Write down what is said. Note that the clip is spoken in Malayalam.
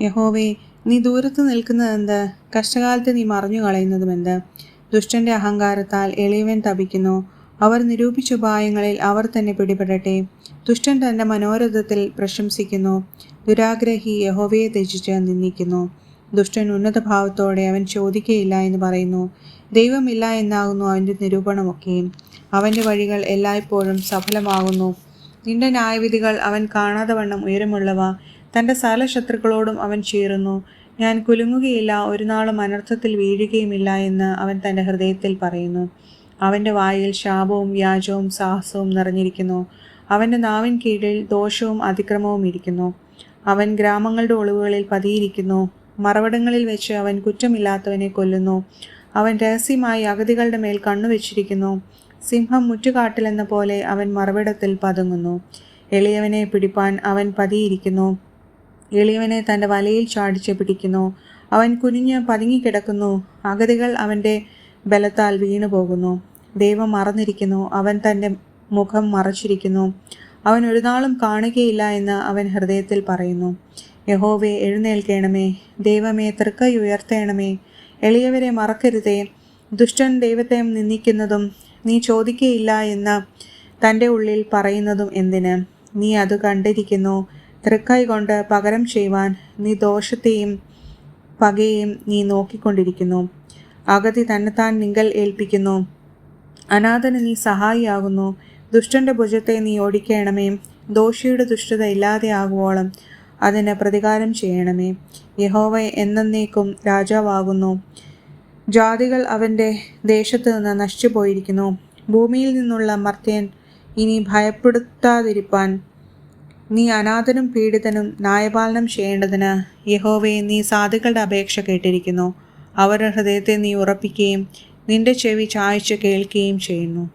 യഹോവേ നീ ദൂരത്ത് നിൽക്കുന്നതെന്ത് കഷ്ടകാലത്ത് നീ മറഞ്ഞു കളയുന്നതുമെന്ത് ദുഷ്ടന്റെ അഹങ്കാരത്താൽ എളിയവൻ തപിക്കുന്നു. അവർ നിരൂപിച്ച ഉപായങ്ങളിൽ അവർ തന്നെ പിടിപെടട്ടെ. ദുഷ്ടൻ തന്റെ മനോരഥത്തിൽ പ്രശംസിക്കുന്നു. ദുരാഗ്രഹി യഹോവയെ ത്യജിച്ച് നിന്ദിക്കുന്നു. ദുഷ്ടൻ ഉന്നത ഭാവത്തോടെ അവൻ ചോദിക്കയില്ല എന്ന് പറയുന്നു. ദൈവമില്ല എന്നാകുന്നു അവന്റെ നിരൂപണമൊക്കെയും അവന്റെ വഴികൾ എല്ലായ്പ്പോഴും സഫലമാകുന്നു. നിന്റെ ന്യായവിധികൾ അവൻ കാണാതെ വണ്ണം ഉയരമുള്ളവ. തന്റെ സകല ശത്രുക്കളോടും അവൻ ചേരുന്നു. ഞാൻ കുലുങ്ങുകയില്ല ഒരു നാളും അനർത്ഥത്തിൽ വീഴുകയുമില്ല എന്ന് അവൻ തന്റെ ഹൃദയത്തിൽ പറയുന്നു. അവന്റെ വായിൽ ശാപവും വ്യാജവും സാഹസവും നിറഞ്ഞിരിക്കുന്നു. അവന്റെ നാവിൻ കീഴിൽ ദോഷവും അതിക്രമവും ഇരിക്കുന്നു. അവൻ ഗ്രാമങ്ങളുടെ ഒളിവുകളിൽ പതിയിരിക്കുന്നു. മറവിടങ്ങളിൽ വെച്ച് അവൻ കുറ്റമില്ലാത്തവനെ കൊല്ലുന്നു. അവൻ രഹസ്യമായി അഗതികളുടെ മേൽ കണ്ണുവെച്ചിരിക്കുന്നു സിംഹം മുറ്റുകാട്ടിലെന്ന പോലെ അവൻ മറവിടത്തിൽ പതുങ്ങുന്നു. എളിയവനെ പിടിപ്പാൻ അവൻ പതിയിരിക്കുന്നു. എളിയവനെ തന്റെ വലയിൽ ചാടിച്ച് പിടിക്കുന്നു. അവൻ കുനിഞ്ഞ് പതുങ്ങിക്കിടക്കുന്നു. അഗതികൾ അവന്റെ ബലത്താൽ വീണു പോകുന്നു ദൈവം മറന്നിരിക്കുന്നു. അവൻ തന്റെ മുഖം മറച്ചിരിക്കുന്നു. അവൻ ഒരു നാളും കാണുകയില്ല എന്ന് അവൻ ഹൃദയത്തിൽ പറയുന്നു. യഹോവെ എഴുന്നേൽക്കണമേ. ദൈവമേ തൃക്കൈ ഉയർത്തേണമേ. എളിയവരെ മറക്കരുതേ. ദുഷ്ടൻ ദൈവത്തെ നിന്ദിക്കുന്നതും നീ ചോദിക്കയില്ല എന്ന് തന്റെ ഉള്ളിൽ പറയുന്നതും എന്തിന്? നീ അത് കണ്ടിരിക്കുന്നു. തൃക്കൈ കൊണ്ട് പകരം ചെയ്യുവാൻ നീ ദോഷത്തെയും പകയെയും നീ നോക്കിക്കൊണ്ടിരിക്കുന്നു. അഗതി തന്നെത്താൻ നിങ്ങൾ ഏൽപ്പിക്കുന്നു. അനാഥന് നീ സഹായിയാകുന്നു. ദുഷ്ടന്റെ ഭുജത്തെ നീ ഓടിക്കണമേ. ദോഷിയുടെ ദുഷ്ടത ഇല്ലാതെയാകുവോളം അതിന് പ്രതികാരം ചെയ്യണമേ. യഹോവ എന്നേക്കും രാജാവാകുന്നു. ജാതികൾ അവന്റെ ദേശത്ത് നിന്ന് നശിച്ചു പോയിരിക്കുന്നു ഭൂമിയിൽ നിന്നുള്ള മർത്യൻ ഇനി ഭയപ്പെടുത്താതിരിപ്പാൻ നീ അനാഥനും പീഡിതനും ന്യായപാലനം ചെയ്യേണ്ടതിന് യഹോവയെ നീ സാധുക്കളുടെ അപേക്ഷ കേട്ടിരിക്കുന്നു. അവരുടെ ഹൃദയത്തെ നീ ഉറപ്പിക്കുകയും നിന്റെ ചെവി ചായച്ച് കേൾക്കുകയും ചെയ്യുന്നു.